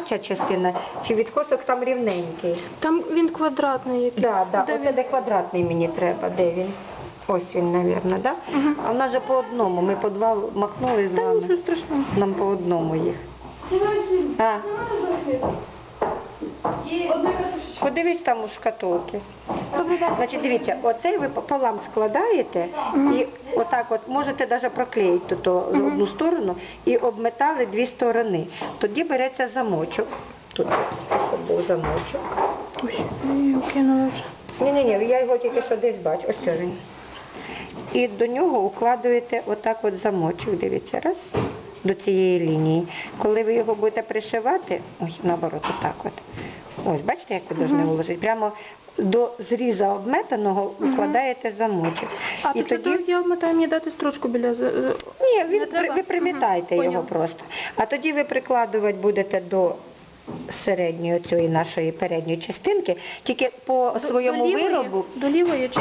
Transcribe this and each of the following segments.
Ця частина, чи відкосок там рівненький? Там він квадратний якийсь. Да, да, Де оце де квадратний мені треба, де він? Ось він, мабуть, да? Угу. А в нас же по одному, ми по два махнули з Та вами. нічого страшного. Нам по одному їх. А, подивись там у шкатулки. Значить, дивіться, оцей ви пополам складаєте і отак от можете навіть проклеїти то одну сторону і обметали дві сторони. Тоді береться замочок. Тут був замочок. Ой, я. Ні, ні, ні, я його тільки що десь бачу. Ось він. І до нього укладуєте отак от замочок, дивіться, раз, до цієї лінії. Коли ви його будете пришивати, ось наоборот, отак от. Ось, бачите, як ви повинні вложити Прямо до зріза обметаного вкладаєте замочок. А І після того, я обмотаю, мені дати строчку біля... ні, він, ви примітайте угу. його просто. А тоді ви прикладувати будете до середньої цієї нашої передньої частинки, тільки по До- своєму до лівої? виробу До лівої чи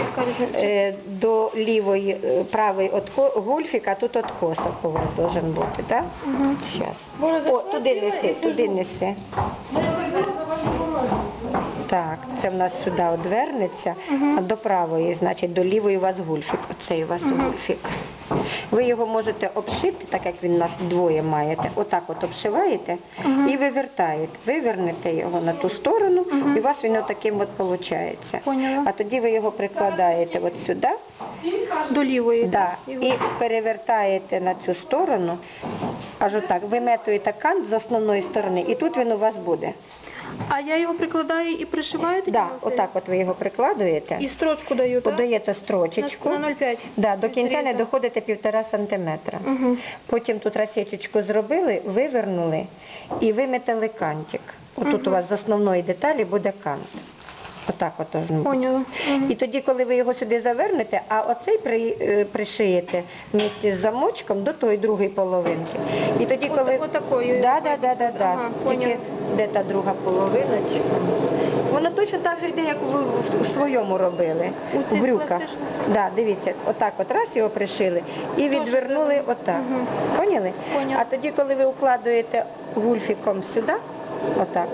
е, до лівої, е, правий отко, гольфік, а тут откосок у вас должен бути, так? Мгм. Зараз. О, туди неси, туди неси. Так, це в нас сюди одвернеться, а до правої, значить, до лівої у вас гульфік. Оцей у вас Мгм. гульфік. Ви його можете обшити, так як він у нас двоє маєте. Отак от обшиваєте Мгм. і вивертаєте. Вивернете його на ту сторону, Мгм. і у вас він отаким от виходить. Поняла. А тоді ви його прикладаєте от сюди. До лівої. Да, і перевертаєте на цю сторону, аж отак, виметуєте кант з основної сторони, і тут він у вас буде. А я його прикладаю і пришиваю тоді? Да, на отак от ви його прикладуєте, І строчку даю, так? подаєте строчечку. На, на 0,5. Да, до кінця не доходите півтора сантиметра. Угу. Потім тут розсічечку зробили, вивернули і виметали кантик. Отут Мгм. у вас з основної деталі буде кант. Отак от должен бути. Поняла. Мгм. І тоді, коли ви його сюди завернете, а оцей при, е, пришиєте вместе з замочком до тої другої половинки. І тоді, От- коли отакою да, да, да, да, да. Ага, Тільки. Де та друга половиночка. Воно точно так же йде, як ви в- своєму робили. У брюках. Да, дивіться, отак от раз його пришили і відвернули отак. Мгм. Поняли? Поняла. А тоді, коли ви укладуєте гульфіком сюди, отак,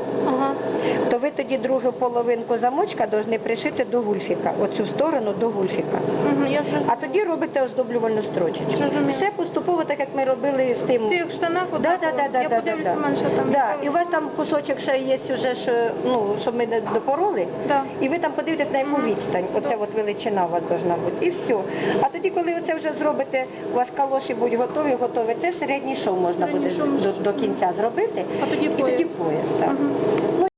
То ви тоді другу половинку замочка повинні пришити до гульфіка, оцю сторону до гульфіка. Угу. Я. А тоді робите оздоблювальну строчечку. Все поступово, так як ми робили з тим. В цих штанах Да, да, да, да, Я да, подивлюся, да, в там. Да. І у вас там кусочок ще є вже, що, ну, щоб ми не допороли. Да. І ви там подивитесь на яку відстань. Оце от величина у вас должна бути. І все. А тоді, коли оце вже зробите, у вас калоші будуть готові, готові, це середній шов можна буде до, до кінця зробити. А тоді і пояс. тоді пояс.